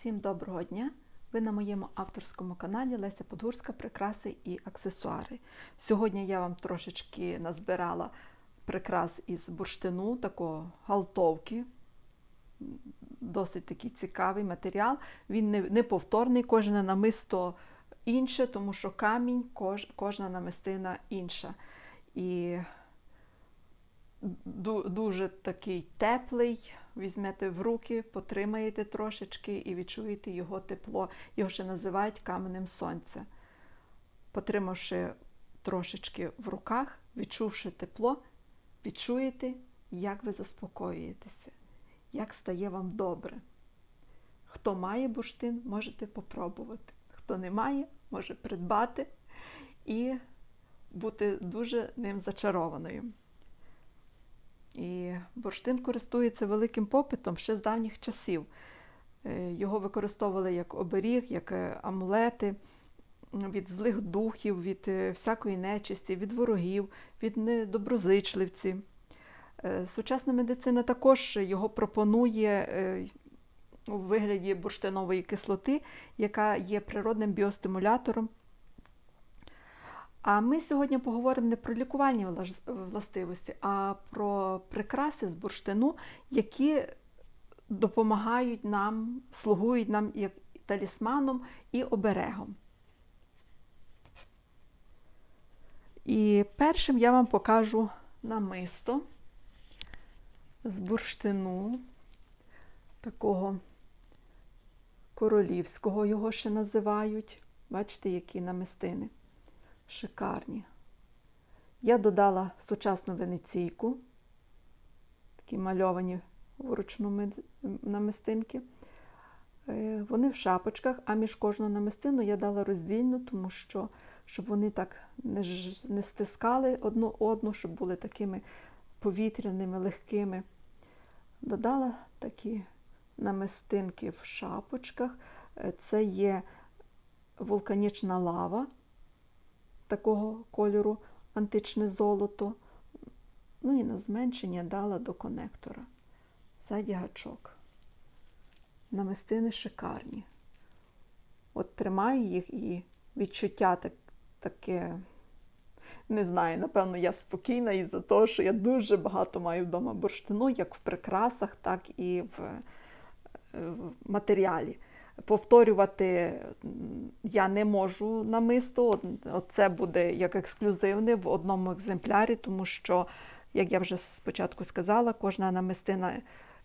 Всім доброго дня! Ви на моєму авторському каналі Леся Подгурська Прикраси і аксесуари. Сьогодні я вам трошечки назбирала прикрас із бурштину, такого галтовки. Досить такий цікавий матеріал. Він не, неповторний, кожне намисто інше, тому що камінь, кож, кожна намистина інша. І дуже такий теплий. Візьмете в руки, потримаєте трошечки і відчуєте його тепло. Його ще називають каменем сонця. Потримавши трошечки в руках, відчувши тепло, відчуєте, як ви заспокоюєтеся, як стає вам добре. Хто має бурштин, можете попробувати. Хто не має, може придбати і бути дуже ним зачарованою. І бурштин користується великим попитом ще з давніх часів. Е, Його використовували як оберіг, як е, амулети від злих духів, від е, всякої нечисті, від ворогів, від недоброзичливців. Сучасна медицина також його пропонує у вигляді бурштинової кислоти, яка є природним біостимулятором. А ми сьогодні поговоримо не про лікувальні властивості, а про прикраси з бурштину, які допомагають нам, слугують нам як талісманом і оберегом. І першим я вам покажу намисто з бурштину, такого королівського його ще називають. Бачите, які намистини шикарні. Я додала сучасну венеційку, такі мальовані вручну намистинки. Е, Вони в шапочках, а між кожну намистину я дала роздільну, тому що щоб вони так не, не стискали одну одну, щоб були такими повітряними, легкими. Додала такі намистинки в шапочках. Е, Це є вулканічна лава такого кольору античне золото. Ну і на зменшення дала до конектора. Ззаді гачок. Намистини шикарні. От тримаю їх і відчуття так, таке. Не знаю, напевно, я спокійна із-за того, що я дуже багато маю вдома бурштину, як в прикрасах, так і в, е, в матеріалі. Повторювати я не можу намисто. Оце буде як ексклюзивне в одному екземплярі, тому що, як я вже спочатку сказала, кожна намистина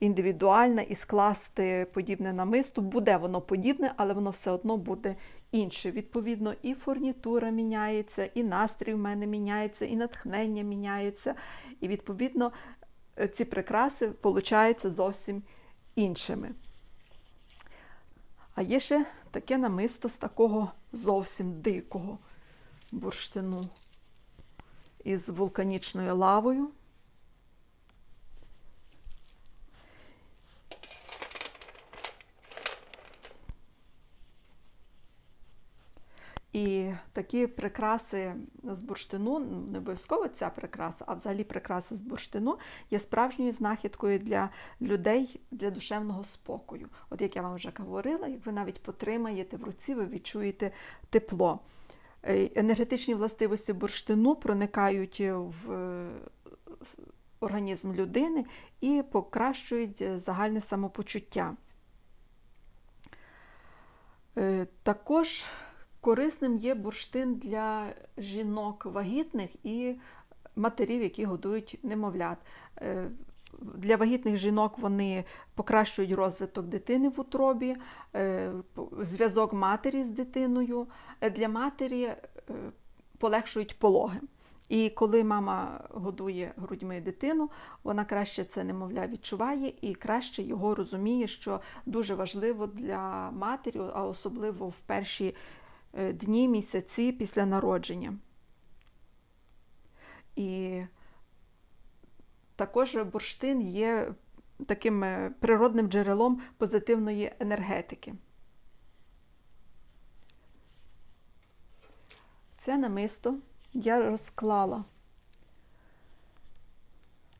індивідуальна і скласти подібне намисто буде воно подібне, але воно все одно буде інше. Відповідно, і фурнітура міняється, і настрій в мене міняється, і натхнення міняється. І відповідно е, ці прикраси получаються зовсім іншими. А є ще таке намисто з такого зовсім дикого бурштину із вулканічною лавою. І такі прикраси з бурштину, ну, не обов'язково ця прикраса, а взагалі прикраси з бурштину є справжньою знахідкою для людей для душевного спокою. От як я вам вже говорила, як ви навіть потримаєте в руці, ви відчуєте тепло. Е, Енергетичні властивості бурштину проникають в е, організм людини і покращують загальне самопочуття. Е, Також корисним є бурштин для жінок вагітних і матерів, які годують немовлят. Е, Для вагітних жінок вони покращують розвиток дитини в утробі, е, зв'язок матері з дитиною. Е, Для матері полегшують пологи. І коли мама годує грудьми дитину, вона краще це немовля відчуває і краще його розуміє, що дуже важливо для матері, а особливо в перші дні, місяці після народження. І також бурштин є таким е, природним джерелом позитивної енергетики. Це намисто я розклала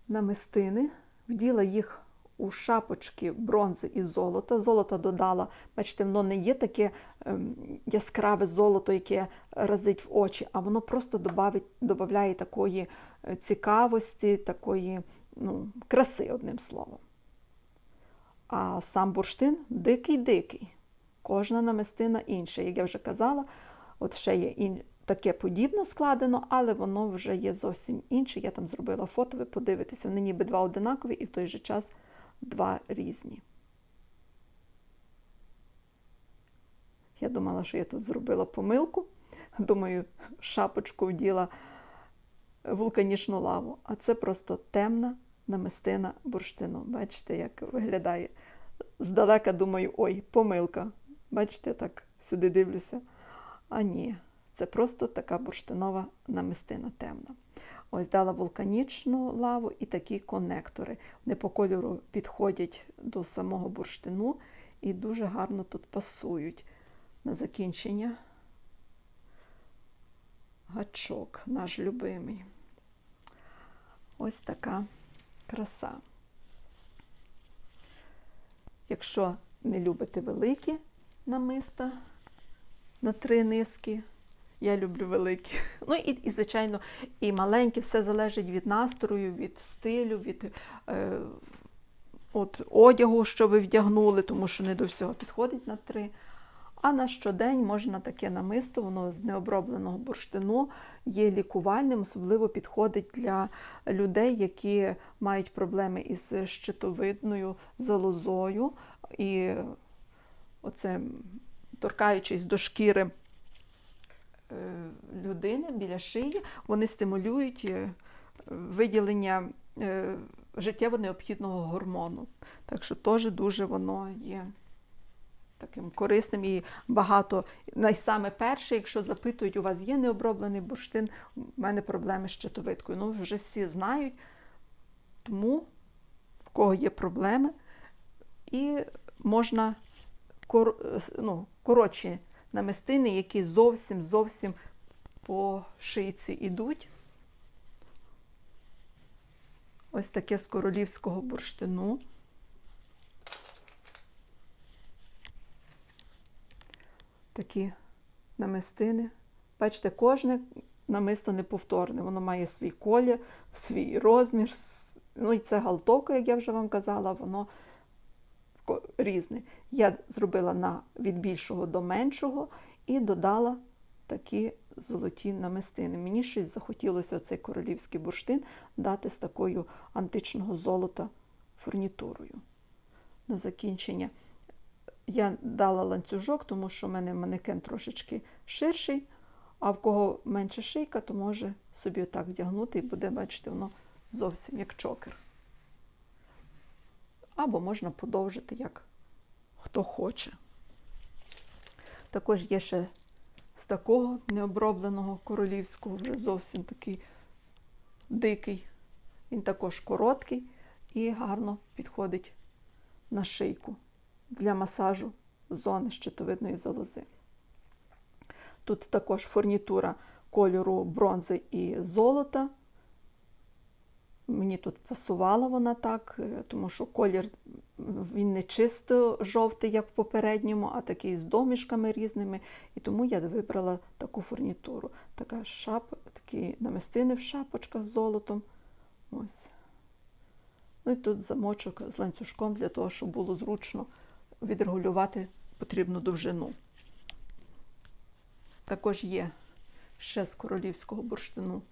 намистини, вділа їх у шапочки бронзи і золота. Золото додала, бачите, воно не є таке ем, яскраве золото, яке разить в очі, а воно просто додає такої е, цікавості, такої ну, краси, одним словом. А сам бурштин дикий-дикий. Кожна намистина інша. Як я вже казала, от ще є ін... таке подібно складено, але воно вже є зовсім інше. Я там зробила фото, ви подивитеся, вони ніби два одинакові і в той же час два різні. Я думала, що я тут зробила помилку. Думаю, шапочку вділа вулканічну лаву, а це просто темна намистина бурштину. Бачите, як виглядає. Здалека думаю, ой, помилка. Бачите, так сюди дивлюся. А ні, це просто така бурштинова намистина темна. Ось дала вулканічну лаву і такі конектори. Вони по кольору підходять до самого бурштину і дуже гарно тут пасують на закінчення. Гачок наш любимий. Ось така краса. Якщо не любите великі намиста на три низки, я люблю великі. Ну і, і звичайно, і маленькі, все залежить від настрою, від стилю, від е, от, одягу, що ви вдягнули, тому що не до всього підходить на три. А на щодень можна таке намисто, воно з необробленого бурштину є лікувальним, особливо підходить для людей, які мають проблеми із щитовидною залозою. І оце, торкаючись до шкіри людини біля шиї, вони стимулюють е, виділення е, життєво необхідного гормону. Так що теж дуже воно є таким корисним і багато. Найсаме перше, якщо запитують, у вас є необроблений бурштин, у мене проблеми з щитовидкою. Ну, вже всі знають, тому в кого є проблеми, і можна кор, ну, коротші намистини, які зовсім зовсім по шийці йдуть. Ось таке з королівського бурштину. такі намистини. Бачите, кожне намисто неповторне. Воно має свій колір, свій розмір. Ну і це галтовка, як я вже вам казала, воно різне. Я зробила на, від більшого до меншого і додала такі золоті намистини. Мені щось захотілося цей королівський бурштин дати з такою античного золота фурнітурою. На закінчення. Я дала ланцюжок, тому що в мене манекен трошечки ширший, а в кого менша шийка, то може собі отак вдягнути і буде, бачите, воно зовсім як чокер. Або можна подовжити, як хто хоче. Також є ще з такого необробленого королівського, вже зовсім такий дикий. Він також короткий і гарно підходить на шийку для масажу зони щитовидної залози. Тут також фурнітура кольору бронзи і золота. Мені тут пасувала вона так, е, тому що колір він не чисто жовтий, як в попередньому, а такий з домішками різними. І тому я вибрала таку фурнітуру. Така шап, такі намистини в шапочках з золотом. Ось. Ну і тут замочок з ланцюжком для того, щоб було зручно відрегулювати потрібну довжину. Також є ще з королівського бурштину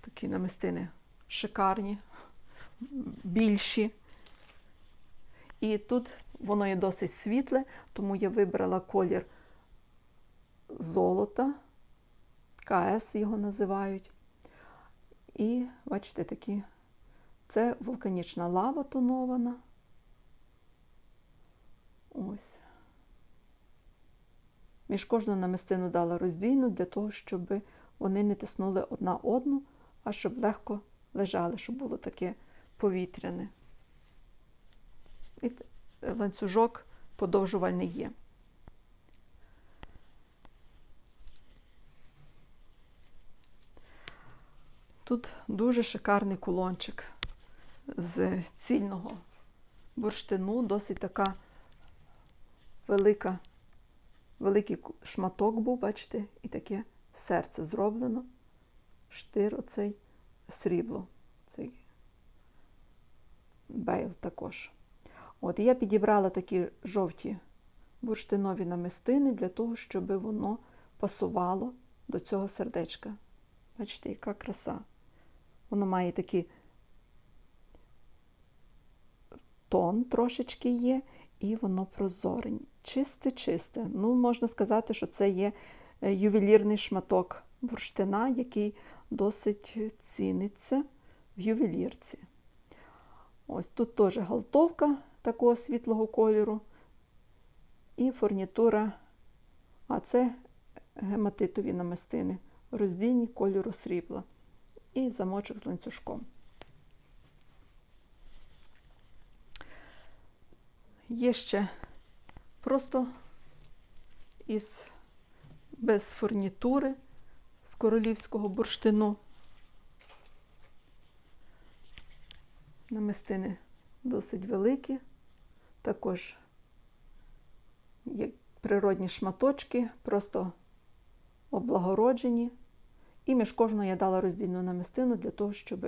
такі намистини шикарні, більші. І тут воно є досить світле, тому я вибрала колір золота, КС його називають. І, бачите, такі, це вулканічна лава тонована. Ось. Між кожну намистину дала роздільну для того, щоб вони не тиснули одна одну, а щоб легко лежали, щоб було таке повітряне. І ланцюжок подовжувальний є. Тут дуже шикарний кулончик з цільного бурштину, досить така велика, великий шматок був, бачите, і таке серце зроблено. Штир оцей срібло, цей бейл також. От я підібрала такі жовті бурштинові намистини для того, щоб воно пасувало до цього сердечка. Бачите, яка краса. Воно має такий тон трошечки є, і воно прозоре. Чисте-чисте. Ну, можна сказати, що це є е, ювелірний шматок бурштина, який досить ціниться в ювелірці. Ось тут теж галтовка такого світлого кольору і фурнітура, а це гематитові намистини, роздільні кольору срібла і замочок з ланцюжком. Є ще просто із без фурнітури з королівського бурштину. Намистини досить великі, також є природні шматочки, просто облагороджені. І між кожною я дала роздільну намистину для того, щоб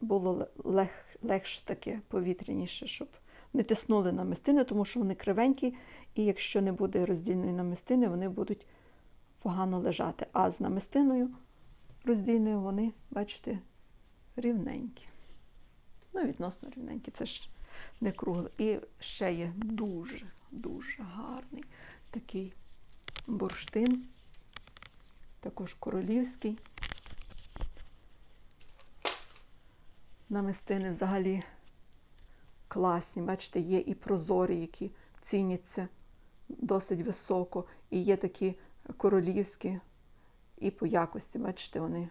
було лег, легше таке, повітряніше, щоб не тиснули намистини, тому що вони кривенькі, і якщо не буде роздільної намистини, вони будуть погано лежати. А з намистиною роздільною вони, бачите, рівненькі. Ну, відносно рівненькі, це ж не кругле. І ще є дуже, дуже гарний такий бурштин, також королівський. Намистини взагалі класні. Бачите, є і прозорі, які ціняться досить високо, і є такі королівські, і по якості, бачите, вони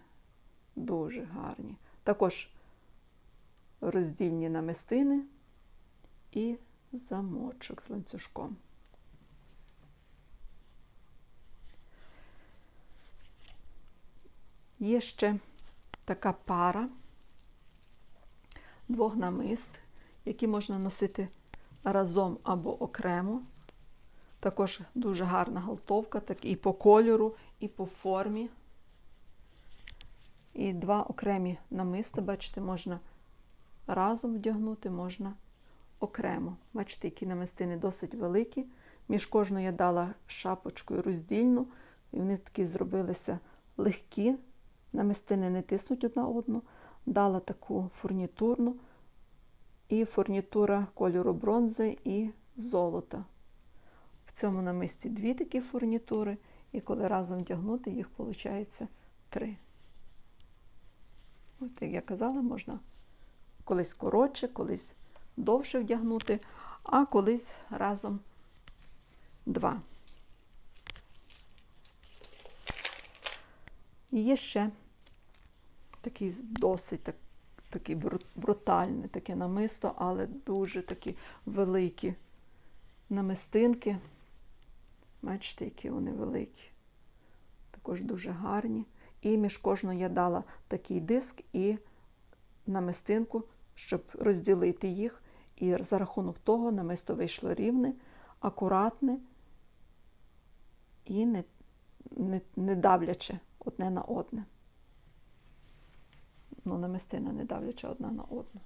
дуже гарні. Також роздільні намистини і замочок з ланцюжком. Є ще така пара двох намист, які можна носити разом або окремо. Також дуже гарна галтовка, так і по кольору, і по формі. І два окремі намиста, бачите, можна разом вдягнути, можна окремо. Бачите, які намистини досить великі. Між кожною я дала шапочкою роздільну, і вони такі зробилися легкі. Намистини не тиснуть одна одну. Дала таку фурнітурну, і фурнітура кольору бронзи і золота. В цьому намисті дві такі фурнітури, і коли разом вдягнути, їх виходить три. От, як я казала, можна колись коротше, колись довше вдягнути, а колись разом два. І є ще такий досить так, такий бру- брутальний таке намисто, але дуже такі великі намистинки. Бачите, які вони великі. Також дуже гарні. І між кожною я дала такий диск і намистинку, щоб розділити їх. І за рахунок того намисто вийшло рівне, акуратне і не, не, не давляче одне на одне. Ну, намистина не давляче одна на одну.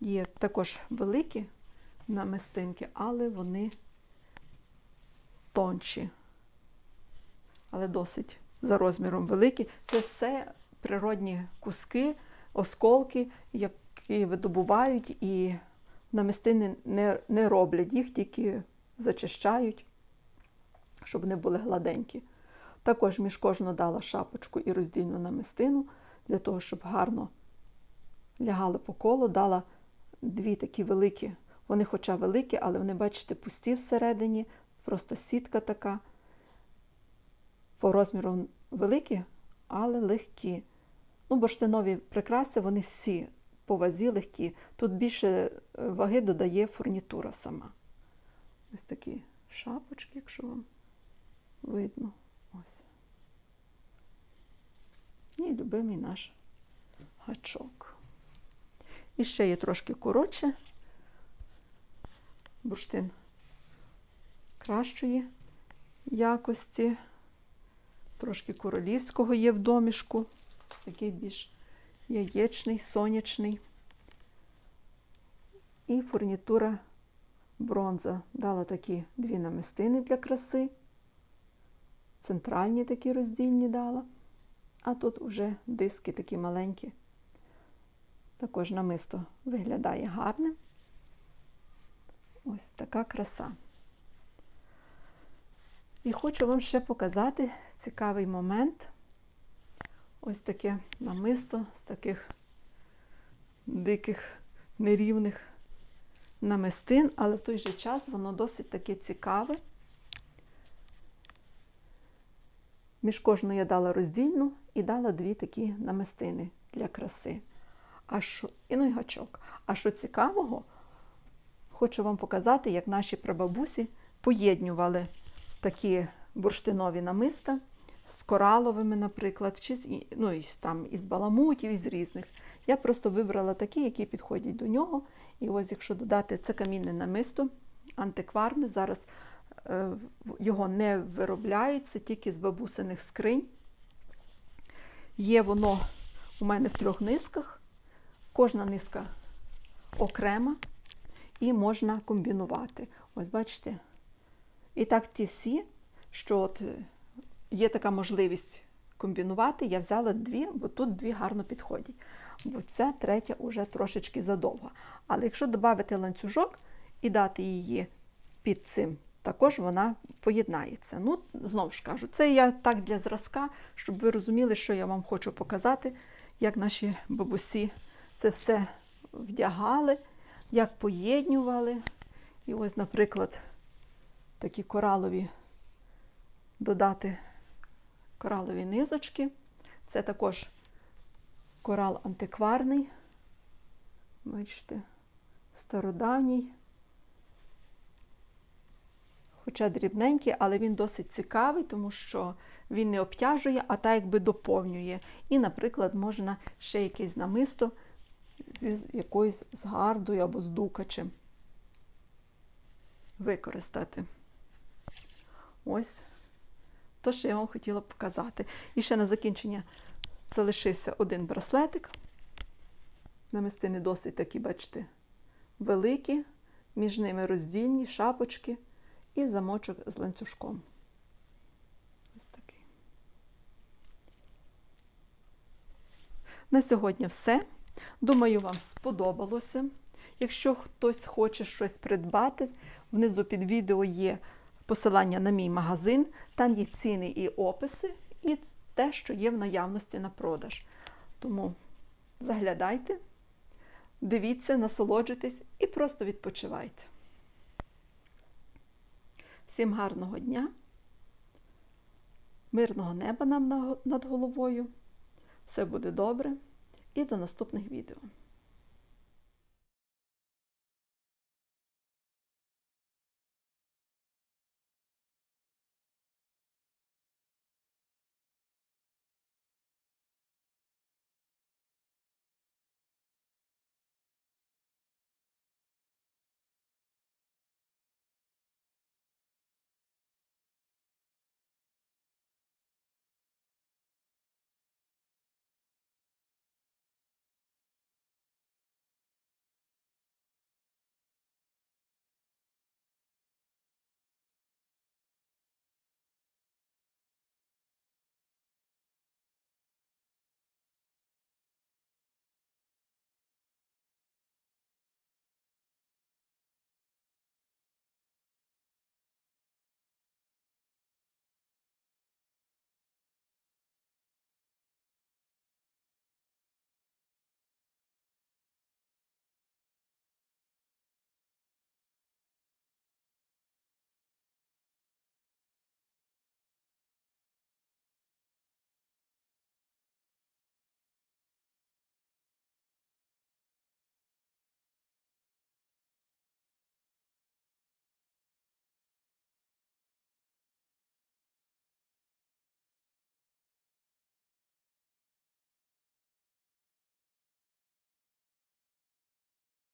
Є також великі намистинки, але вони тонші, але досить за розміром великі. Це все природні куски, осколки, які видобувають і намистини не, не роблять їх, тільки зачищають, щоб вони були гладенькі. Також між кожну дала шапочку і роздільну намистину для того, щоб гарно лягали по колу, дала дві такі великі, вони хоча великі, але вони, бачите, пусті всередині, просто сітка така. По розміру великі, але легкі. Ну, бурштинові прикраси, вони всі по вазі легкі. Тут більше е, ваги додає фурнітура сама. Ось такі шапочки, якщо вам видно. Ось. І любимий наш гачок. І ще є трошки коротше. Бурштин кращої якості. Трошки королівського є в домішку. Такий більш яєчний, сонячний. І фурнітура бронза. Дала такі дві намистини для краси. Центральні такі роздільні дала. А тут вже диски такі маленькі. Також намисто виглядає гарним. Ось така краса. І хочу вам ще показати цікавий момент. Ось таке намисто з таких диких, нерівних намистин, але в той же час воно досить таке цікаве. Між кожною я дала роздільну і дала дві такі намистини для краси. А що, і ну і гачок. А що цікавого, хочу вам показати, як наші прабабусі поєднювали такі бурштинові намиста кораловими, наприклад, чи з, ну, і там, із баламутів, із різних. Я просто вибрала такі, які підходять до нього. І ось, якщо додати це камінне намисто, антикварне, зараз е, його не виробляється, тільки з бабусиних скринь. Є воно у мене в трьох низках. Кожна низка окрема і можна комбінувати. Ось бачите. І так ті всі, що от е, є така можливість комбінувати, я взяла дві, бо тут дві гарно підходять. Бо ця третя вже трошечки задовга. Але якщо додати ланцюжок і дати її під цим, також вона поєднається. Ну, знову ж кажу, це я так для зразка, щоб ви розуміли, що я вам хочу показати, як наші бабусі це все вдягали, як поєднювали. І ось, наприклад, такі коралові додати коралові низочки. Це також корал антикварний. Бачите, стародавній. Хоча дрібненький, але він досить цікавий, тому що він не обтяжує, а так якби доповнює. І, наприклад, можна ще якесь намисто з якоюсь з гардою або з дукачем використати. Ось то, що я вам хотіла показати. І ще на закінчення залишився один браслетик. Намистини досить такі, бачите, великі, між ними роздільні шапочки і замочок з ланцюжком. Ось такий. На сьогодні все. Думаю, вам сподобалося. Якщо хтось хоче щось придбати, внизу під відео є посилання на мій магазин, там є ціни і описи, і те, що є в наявності на продаж. Тому заглядайте, дивіться, насолоджуйтесь і просто відпочивайте. Всім гарного дня, мирного неба нам над головою. Все буде добре і до наступних відео.